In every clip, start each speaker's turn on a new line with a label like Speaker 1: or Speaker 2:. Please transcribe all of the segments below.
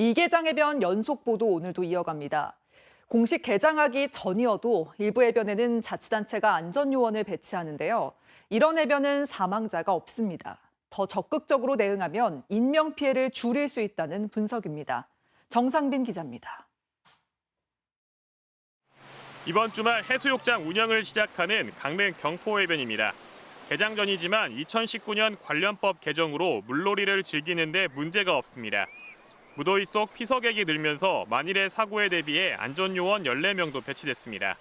Speaker 1: 미개장 해변 연속 보도 오늘도 이어갑니다. 공식 개장하기 전이어도 일부 해변에는 자치단체가 안전요원을 배치하는데요. 이런 해변은 사망자가 없습니다. 더 적극적으로 대응하면 인명피해를 줄일 수 있다는 분석입니다. 정상빈 기자입니다.
Speaker 2: 이번 주말 해수욕장 운영을 시작하는 강릉 경포해변입니다. 개장 전이지만 2019년 관련법 개정으로 물놀이를 즐기는데 문제가 없습니다. 무더위 속 피서객이 늘면서 만일의 사고에 대비해 안전요원 14명도 배치됐습니다.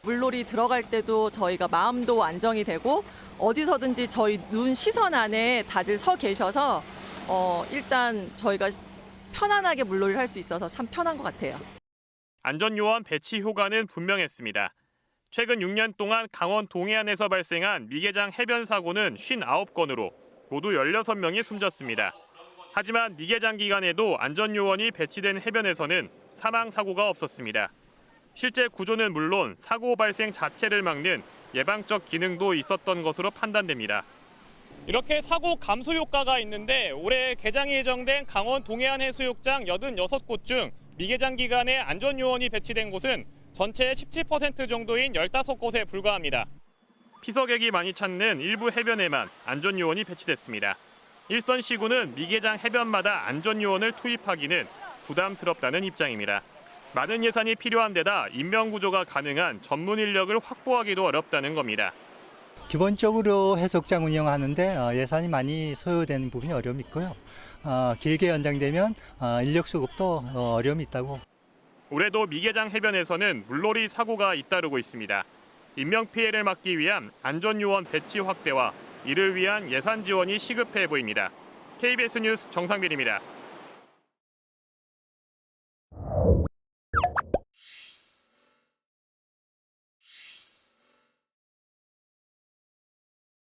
Speaker 3: 물놀이 들어갈 때도 저희가 마음도 안정이 되고 어디서든지 저희 눈 시선 안에 다들 서 계셔서 어, 일단 저희가 편안하게 물놀이를 할 수 있어서 참 편한 것 같아요.
Speaker 2: 안전요원 배치 효과는 분명했습니다. 최근 6년 동안 강원 동해안에서 발생한 미개장 해변 사고는 59건으로 모두 16명이 숨졌습니다. 하지만 미개장 기간에도 안전요원이 배치된 해변에서는 사망 사고가 없었습니다. 실제 구조는 물론 사고 발생 자체를 막는 예방적 기능도 있었던 것으로 판단됩니다. 이렇게 사고 감소 효과가 있는데 올해 개장이 예정된 강원 동해안 해수욕장 86곳 중 미개장 기간에 안전요원이 배치된 곳은 전체의 17% 정도인 15곳에 불과합니다. 피서객이 많이 찾는 일부 해변에만 안전요원이 배치됐습니다. 일선 시구는 미개장 해변마다 안전요원을 투입하기는 부담스럽다는 입장입니다. 많은 예산이 필요한 데다 인명 구조가 가능한 전문 인력을 확보하기도 어렵다는 겁니다.
Speaker 4: 기본적으로 해수욕장 운영하는데 어, 예산이 많이 소요되는 부분이 어려움이 있고요. 어, 길게 연장되면 어, 인력 수급도 어, 어려움이 있다고
Speaker 2: 올해도 미개장 해변에서는 물놀이 사고가 잇따르고 있습니다. 인명 피해를 막기 위한 안전요원 배치 확대와 이를 위한 예산 지원이 시급해 보입니다. KBS 뉴스 정상빈입니다.